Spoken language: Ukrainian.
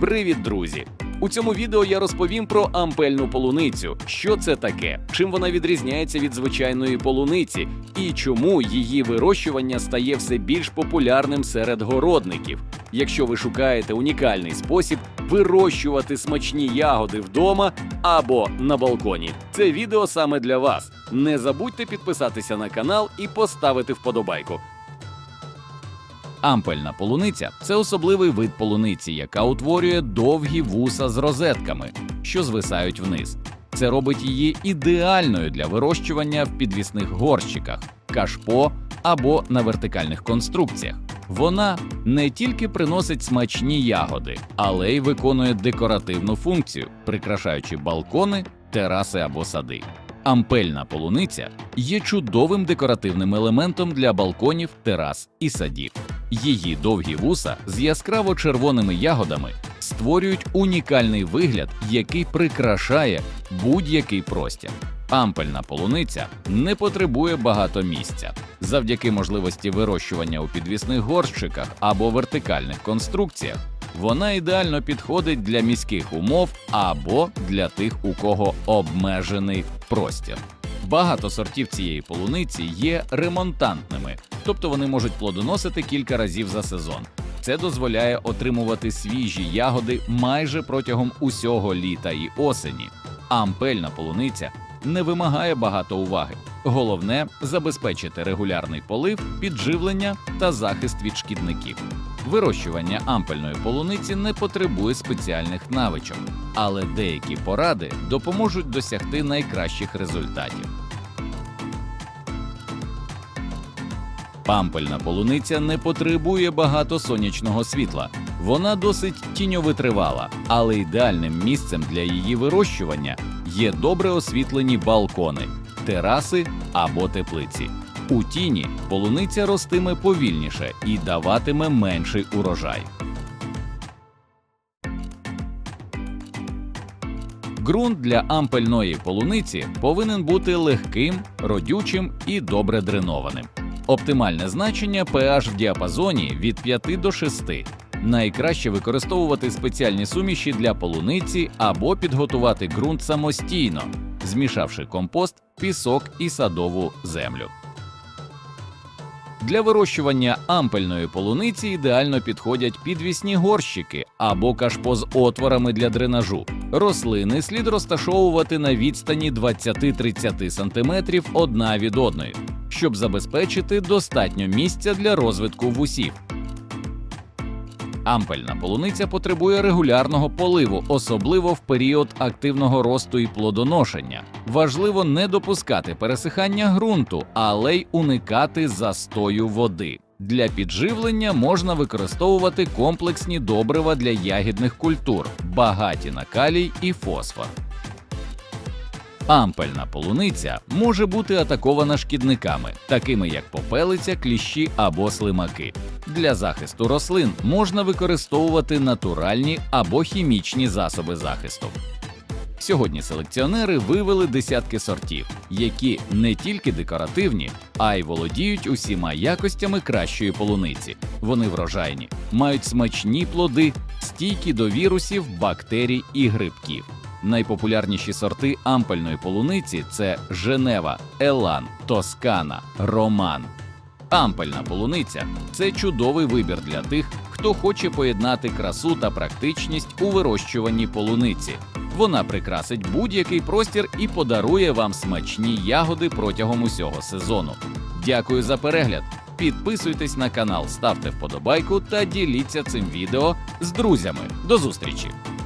Привіт, друзі! У цьому відео я розповім про ампельну полуницю, що це таке, чим вона відрізняється від звичайної полуниці і чому її вирощування стає все більш популярним серед городників. Якщо ви шукаєте унікальний спосіб вирощувати смачні ягоди вдома або на балконі, це відео саме для вас. Не забудьте підписатися на канал і поставити вподобайку. Ампельна полуниця це особливий вид полуниці, яка утворює довгі вуса з розетками, що звисають вниз. Це робить її ідеальною для вирощування в підвісних горщиках, кашпо або на вертикальних конструкціях. Вона не тільки приносить смачні ягоди, але й виконує декоративну функцію, прикрашаючи балкони, тераси або сади. Ампельна полуниця є чудовим декоративним елементом для балконів, терас і садів. Її довгі вуса з яскраво червоними ягодами створюють унікальний вигляд, який прикрашає будь-який простір. Ампельна полуниця не потребує багато місця. Завдяки можливості вирощування у підвісних горщиках або вертикальних конструкціях. Вона ідеально підходить для міських умов або для тих, у кого обмежений простір. Багато сортів цієї полуниці є ремонтантними, тобто вони можуть плодоносити кілька разів за сезон. Це дозволяє отримувати свіжі ягоди майже протягом усього літа і осені. Ампельна полуниця не вимагає багато уваги. Головне забезпечити регулярний полив, підживлення та захист від шкідників. Вирощування ампельної полуниці не потребує спеціальних навичок, але деякі поради допоможуть досягти найкращих результатів. Ампельна полуниця не потребує багато сонячного світла. Вона досить тіньовитривала, але ідеальним місцем для її вирощування є добре освітлені балкони, тераси або теплиці. У тіні полуниця ростиме повільніше і даватиме менший урожай. Ґрунт для ампельної полуниці повинен бути легким, родючим і добре дренованим. Оптимальне значення pH в діапазоні від 5 до 6. Найкраще використовувати спеціальні суміші для полуниці або підготувати ґрунт самостійно, змішавши компост, пісок і садову землю. Для вирощування ампельної полуниці ідеально підходять підвісні горщики або кашпо з отворами для дренажу. Рослини слід розташовувати на відстані 20-30 см одна від одної, щоб забезпечити достатньо місця для розвитку вусів. Ампельна полуниця потребує регулярного поливу, особливо в період активного росту і плодоношення. Важливо не допускати пересихання ґрунту, але й уникати застою води. Для підживлення можна використовувати комплексні добрива для ягідних культур, багаті на калій і фосфор. Ампельна полуниця може бути атакована шкідниками, такими як попелиця, кліщі або слимаки. Для захисту рослин можна використовувати натуральні або хімічні засоби захисту. Сьогодні селекціонери вивели десятки сортів, які не тільки декоративні, а й володіють усіма якостями кращої полуниці. Вони врожайні, мають смачні плоди, стійкі до вірусів, бактерій і грибків. Найпопулярніші сорти ампельної полуниці це Женева, Елан, Тоскана, Роман. Ампельна полуниця це чудовий вибір для тих, хто хоче поєднати красу та практичність у вирощуванні полуниці. Вона прикрасить будь-який простір і подарує вам смачні ягоди протягом усього сезону. Дякую за перегляд! Підписуйтесь на канал, ставте вподобайку та діліться цим відео з друзями. До зустрічі!